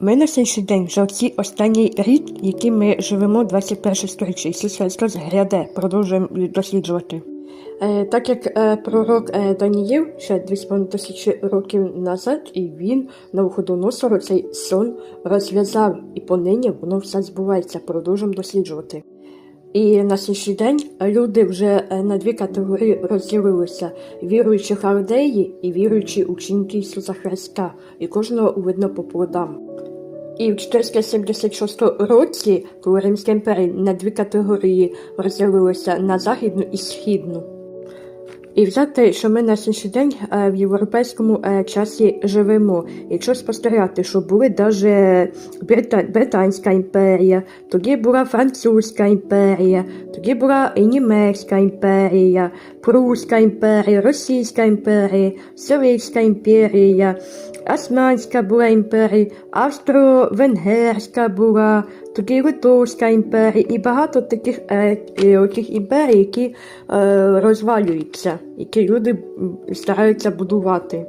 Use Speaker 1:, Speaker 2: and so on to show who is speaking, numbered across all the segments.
Speaker 1: Ми на сьогоднішній день вже оці останній рік, який ми живемо 21 сторіччя, Ісус Христос гряде, продовжуємо досліджувати. Е, так як е, пророк е, Даніїл ще 2,5 тисячі років назад, і він на Навуходоносору цей сон розв'язав, і понині воно все збувається, продовжуємо досліджувати. І на сьогоднішній день люди вже е, на дві категорії розділилися: віруючі халдеї і віруючі ученики Ісуса Христа, і кожного видно по плодам. І в 476 році, коли Римська імперія на дві категорії розділилася на західну і східну. І взяти, що ми на сьогоднішній день е, в європейському е, часі живемо. Якщо спостерігати, що були навіть Брита... Британська імперія, тоді була Французька імперія, тоді була і Німецька імперія, Пруська імперія, Російська імперія, Сирійська імперія, Османська була імперія, Австро-Венгерська була, тоді Литовська імперія і багато таких е, таких імперій, які розвалюються, які люди стараються будувати.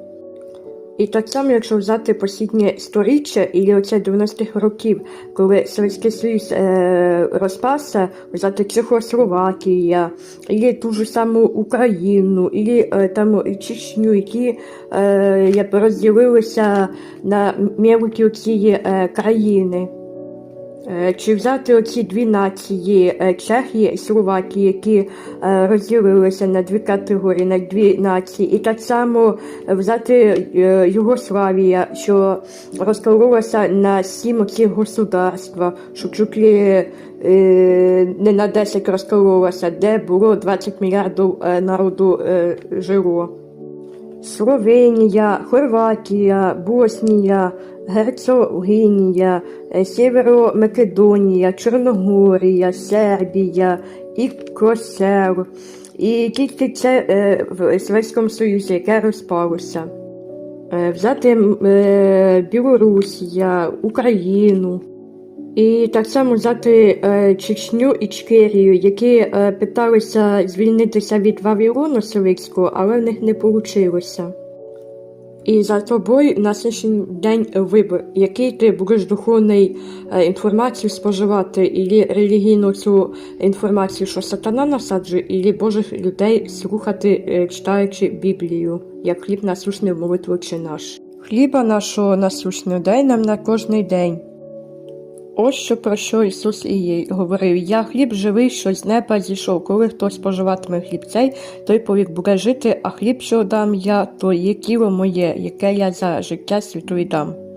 Speaker 1: І так само, якщо взяти посіднє сторіччя, і оце 90-х років, коли Совєтський Союз е, розпався, взяти Чехословакія, і ту ж саму Україну, і е, там і Чечню, які е, розділилися на мелкі оці е, країни. Е, Чи взяти оці дві нації е, Чехії Словакії, які е, розділилися на дві категорії, на дві нації, і так само взяти Югославія, що розкололася на сім оцих государства, що е, не на 10 розкололася, де було 20 мільярдів народу жило. Словенія, Хорватія, Боснія, Герцогинія, е, Сєвєромакедонія, Чорногорія, Сербія і Косер. І тільки це е, в Совєтському Союзі, яке розпалося. Е, Взяти е, Білорусія, Україну. І так само взяти Чечню і Чкирію, які питалися звільнитися від Вавилону совєтського, але в них не вийшло. І за тобою на сьогоднішній день вибір, який ти будеш духовний е, інформацію споживати, і релігійну цю інформацію, що сатана насаджує, і Божих людей слухати, е, читаючи Біблію, як хліб насущний молитву чи наш. Хліба нашого насущного дай нам на кожний день. Ось що про що Ісус і їй говорив: Я хліб живий, що з неба зійшов. Коли хтось споживатиме хліб цей, той повік буде жити, а хліб, що дам я, то є тіло моє, яке я за життя світові дам.